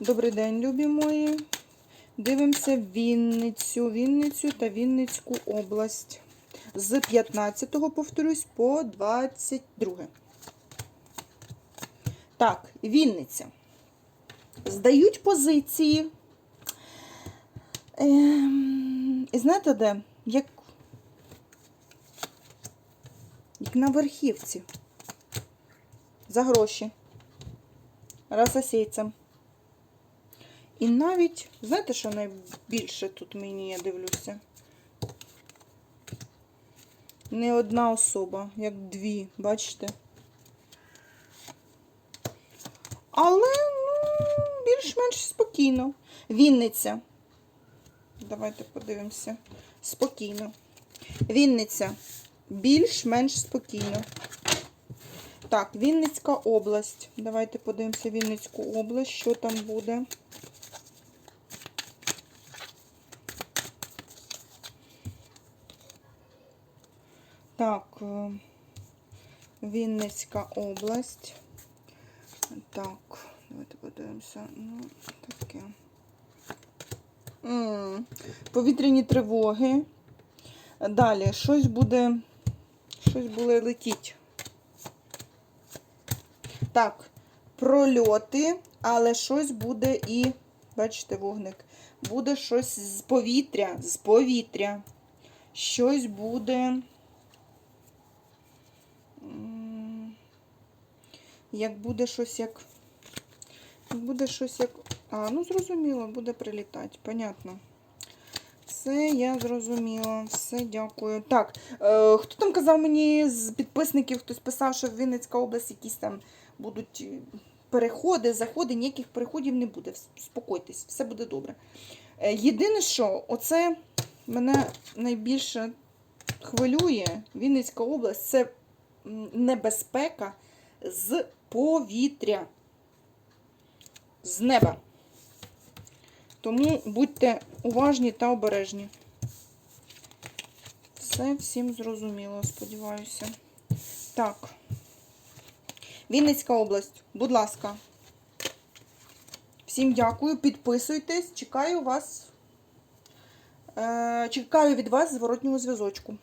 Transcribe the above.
Добрий день, любі мої. Дивимося Вінницю, Вінницю та Вінницьку область. З 15-го, повторюсь, по 22. Так, Вінниця. Здають позиції. Ем, і знаєте де? Як, як на верхівці. За гроші. Разосейцям. І навіть, знаєте, що найбільше тут мені, я дивлюся? Не одна особа, як дві, бачите? Але, ну, більш-менш спокійно. Вінниця. Давайте подивимося. Спокійно. Вінниця. Більш-менш спокійно. Так, Вінницька область. Давайте подивимося Вінницьку область, що там буде. Так, е, Вінницька область. Так, давайте подивимося. Ну, таке. М, Повітряні тривоги. Далі, щось буде, щось буде летіть. Так, прольоти, але щось буде і, бачите, вогник, буде щось з повітря, з повітря. Щось буде. Як буде щось як. Буде щось як. А, ну зрозуміло, буде прилітати, понятно. Все, я зрозуміла. Все, дякую. Так, е, хто там казав мені з підписників, хтось писав, що в Вінницька область якісь там будуть е, переходи, заходи, ніяких переходів не буде. Спокойтесь, все буде добре. Е, єдине, що оце мене найбільше хвилює Вінницька область це небезпека з повітря, з неба. Тому будьте уважні та обережні. Все всім зрозуміло, сподіваюся. Так. Вінницька область, будь ласка. Всім дякую, підписуйтесь, чекаю вас. Е, чекаю від вас зворотнього зв'язочку.